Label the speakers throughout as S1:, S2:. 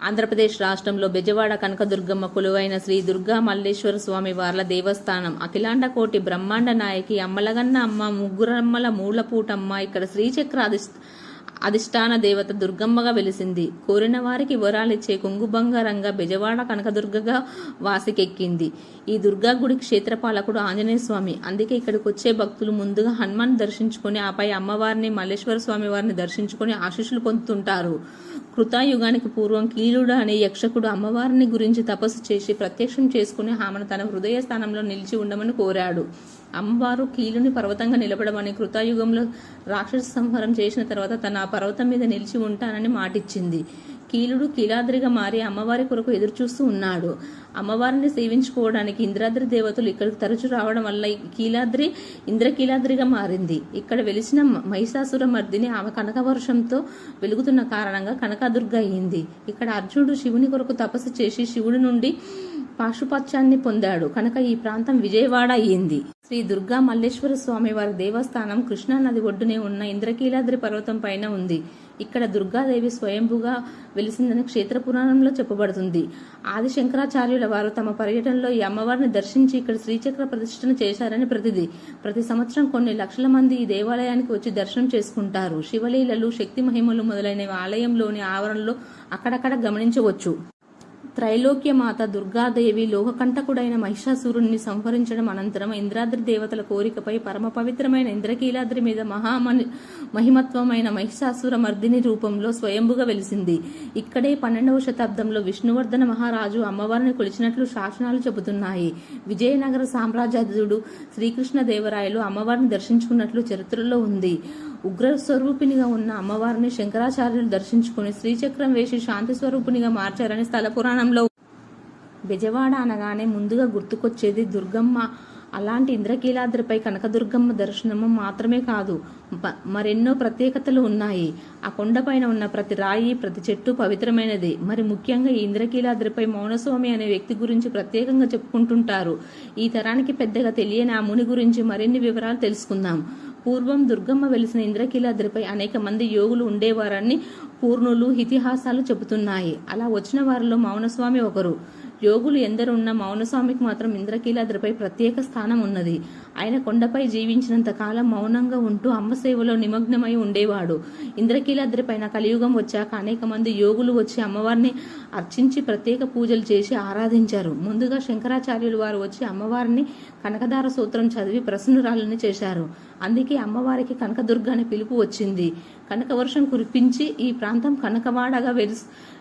S1: ఆంధ్రప్రదేశ్ రాష్ట్రంలో బెజవాడ కనకదుర్గమ్మ కొలువైన శ్రీ దుర్గా మల్లేశ్వర స్వామి వార్ల దేవస్థానం. అఖిలాండ కోటి బ్రహ్మాండ నాయకి అమ్మలగన్న అమ్మ ముగ్గురమ్మల మూలపూటమ్మ ఇక్కడ శ్రీచక్ర అధిష్టాన దేవత దుర్గమ్మగా వెలిసింది. కోరిన వారికి వరాలిచ్చే కుంగుబంగారంగా బెజవాడ కనకదుర్గగా వాసికెక్కింది. ఈ దుర్గా గుడి క్షేత్రపాలకుడు ఆంజనేయ స్వామి. అందుకే ఇక్కడికి వచ్చే భక్తులు ముందుగా హనుమాన్ దర్శించుకొని ఆపై అమ్మవారిని మల్లేశ్వర స్వామి వారిని దర్శించుకొని ఆశీస్సులు పొందుతుంటారు. కృతాయుగానికి పూర్వం కీలుడు అనే యక్షకుడు అమ్మవారిని గురించి తపస్సు చేసి ప్రత్యక్షం చేసుకుని ఆమెను తన హృదయ స్థానంలో నిలిచి ఉండమని కోరాడు. అమ్మవారు కీలుని పర్వతంగా నిలబడమని కృతాయుగంలో రాక్షస సంహారం చేసిన తర్వాత తన ఆ పర్వతం మీద నిలిచి ఉంటానని మాటిచ్చింది. కీలుడు కీలాద్రిగా మారి అమ్మవారి కొరకు ఎదురుచూస్తూ ఉన్నాడు. అమ్మవారిని సేవించుకోవడానికి ఇంద్రాద్రి దేవతలు ఇక్కడికి తరచు రావడం వల్ల ఈ కీలాద్రి ఇంద్రకీలాద్రిగా మారింది. ఇక్కడ వెలిసిన మహిషాసుర మర్దిని ఆమె కనకవర్షంతో వెలుగుతున్న కారణంగా కనకదుర్గ అయింది. ఇక్కడ అర్జునుడు శివుని కొరకు తపస్సు చేసి శివుడి నుండి పాశుపత్యాన్ని పొందాడు. కనుక ఈ ప్రాంతం విజయవాడ అయ్యింది. శ్రీ దుర్గా మల్లేశ్వర స్వామి వారి దేవస్థానం కృష్ణా నది ఒడ్డునే ఉన్న ఇంద్రకీలాద్రి పర్వతం పైన ఉంది. ఇక్కడ దుర్గాదేవి స్వయంభుగా వెలిసిందని క్షేత్ర పురాణంలో చెప్పబడుతుంది. ఆది శంకరాచార్యుల వారు తమ పర్యటనలో ఈ అమ్మవారిని దర్శించి ఇక్కడ శ్రీచక్ర ప్రతిష్టన చేశారని ప్రతిది. ప్రతి సంవత్సరం కొన్ని లక్షల మంది ఈ దేవాలయానికి వచ్చి దర్శనం చేసుకుంటారు. శివలీలలు శక్తి మహిమలు మొదలైనవి ఆలయంలోని ఆవరణలో అక్కడక్కడ గమనించవచ్చు. త్రైలోక్యమాత దుర్గాదేవి లోకకంటకుడైన మహిషాసురుణ్ణి సంహరించడం అనంతరం ఇంద్రాద్రి దేవతల కోరికపై పరమ పవిత్రమైన ఇంద్రకీలాద్రి మీద మహామని మహిమత్వమైన మహిషాసుర మర్దిని రూపంలో స్వయంభుగా వెలిసింది. ఇక్కడే పన్నెండవ శతాబ్దంలో విష్ణువర్ధన మహారాజు అమ్మవారిని కొలిచినట్లు శాసనాలు చెబుతున్నాయి. విజయనగర సామ్రాజ్యాధుడు శ్రీకృష్ణదేవరాయలు అమ్మవారిని దర్శించుకున్నట్లు చరిత్రలో ఉంది. ఉగ్ర స్వరూపినిగా ఉన్న అమ్మవారిని శంకరాచార్యులు దర్శించుకుని శ్రీచక్రం వేసి శాంతి స్వరూపినిగా మార్చారని స్థల పురాణంలో బెజవాడ అనగానే ముందుగా గుర్తుకొచ్చేది దుర్గమ్మ. అలాంటి ఇంద్రకీలాద్రిపై కనకదుర్గమ్మ దర్శనము మాత్రమే కాదు మరెన్నో ప్రత్యేకతలు ఉన్నాయి. ఆ కొండపైన ఉన్న ప్రతి రాయి ప్రతి చెట్టు పవిత్రమైనది. మరి ముఖ్యంగా ఈ ఇంద్రకీలాద్రిపై మౌనస్వామి అనే వ్యక్తి గురించి ప్రత్యేకంగా చెప్పుకుంటుంటారు. ఈ తరానికి పెద్దగా తెలియని ఆ ముని గురించి మరిన్ని వివరాలు తెలుసుకుందాం. పూర్వం దుర్గమ్మ వెలిసిన ఇంద్రకీలాద్రిపై అనేక మంది యోగులు ఉండేవారని పూర్ణులు ఇతిహాసాలు చెబుతున్నాయి. అలా వచ్చిన వారిలో మౌనస్వామి ఒకరు. యోగులు ఎందరున్న మౌనస్వామికి మాత్రం ఇంద్రకీలాద్రిపై ప్రత్యేక స్థానం ఉన్నది. ఆయన కొండపై జీవించినంత కాలం మౌనంగా ఉంటూ అమ్మ సేవలో నిమగ్నమై ఉండేవాడు. ఇంద్రకీలాద్రి పైన కలియుగం వచ్చాక అనేక మంది యోగులు వచ్చి అమ్మవారిని అర్చించి ప్రత్యేక పూజలు చేసి ఆరాధించారు. ముందుగా శంకరాచార్యులు వారు వచ్చి అమ్మవారిని కనకదార సూత్రం చదివి ప్రసన్నురాలని చేశారు. అందుకే అమ్మవారికి కనకదుర్గ అనే పిలుపు వచ్చింది. కనక వర్షం కురిపించి ఈ ప్రాంతం కనకవాడగా వెలుసు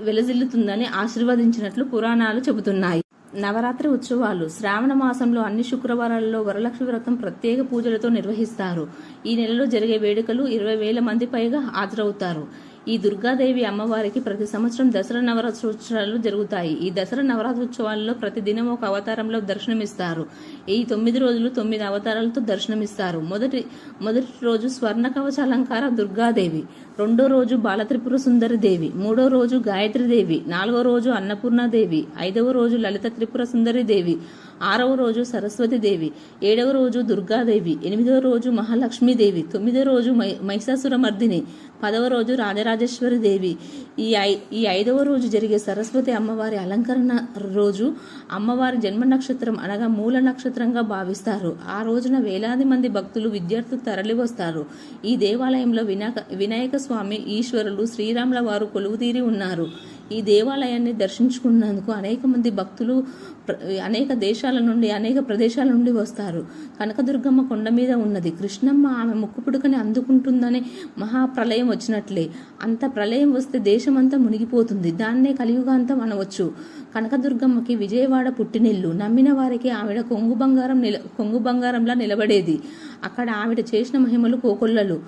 S1: వెలజిల్లుతుందని ఆశీర్వదించినట్లు పురాణాలు చెబుతున్నాయి. నవరాత్రి ఉత్సవాలు శ్రావణ మాసంలో అన్ని శుక్రవారాల్లో వరలక్ష్మి వ్రతం ప్రత్యేక పూజలతో నిర్వహిస్తారు. ఈ నెలలో జరిగే వేడుకలు ఇరవై వేల మంది పైగా హాజరవుతారు. ఈ దుర్గాదేవి అమ్మవారికి ప్రతి సంవత్సరం దసరా నవరాత్రోత్సవాలు జరుగుతాయి. ఈ దసరా నవరాత్రోత్సవాల్లో ప్రతిదినం ఒక అవతారంలో దర్శనమిస్తారు. ఈ తొమ్మిది రోజులు తొమ్మిది అవతారాలతో దర్శనమిస్తారు. మొదటి మొదటి రోజు స్వర్ణ కవచాలంకార దుర్గాదేవి రెండో రోజు బాలత్రిపుర సుందరి దేవి మూడో రోజు గాయత్రి దేవి నాలుగో రోజు అన్నపూర్ణాదేవి ఐదవ రోజు లలిత త్రిపుర సుందరి దేవి ఆరవ రోజు సరస్వతి దేవి ఏడవ రోజు దుర్గాదేవి ఎనిమిదవ రోజు మహాలక్ష్మీదేవి తొమ్మిదో రోజు మై మహిషాసురమర్దిని పదవ రోజు రాజరాజేశ్వరి దేవి. ఈ ఐ ఈ ఐదవ రోజు జరిగే సరస్వతి అమ్మవారి అలంకరణ రోజు అమ్మవారి జన్మ నక్షత్రం అనగా మూల నక్షత్రంగా భావిస్తారు. ఆ రోజున వేలాది మంది భక్తులు విద్యార్థులు తరలివస్తారు. ఈ దేవాలయంలో వినాయక వినాయక స్వామి ఈశ్వరులు శ్రీరాముల వారు కొలువుతీరి ఉన్నారు. ఈ దేవాలయాన్ని దర్శించుకున్నందుకు అనేక మంది భక్తులు ప్ర- అనేక దేశాల నుండి అనేక ప్రదేశాల నుండి వస్తారు. కనకదుర్గమ్మ కొండ మీద ఉన్నది. కృష్ణమ్మ ఆమె ముక్కు పుడుకని అందుకుంటుందనే మహాప్రలయం వచ్చినట్లే. అంత ప్రళయం వస్తే దేశమంతా మునిగిపోతుంది. దాన్నే కలియుగాంతం అనవచ్చు. కనకదుర్గమ్మకి విజయవాడ పుట్టినిల్లు. నమ్మిన వారికి ఆవిడ కొంగు బంగారం నిల కొంగు బంగారంలా నిలబడేది. అక్కడ ఆవిడ చేసిన మహిమలు కోకొల్లలు.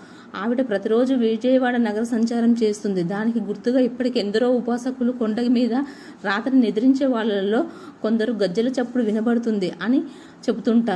S1: ఆవిడ ప్రతిరోజు విజయవాడ నగర సంచారం చేస్తుంది. దానికి గుర్తుగా ఇప్పటికి ఎందరో ఉపాసకులు కొండ మీద రాత్రి నిద్రించే వాళ్ళలో కొందరు గజ్జల చప్పుడు వినబడుతుంది అని చెబుతుంటారు.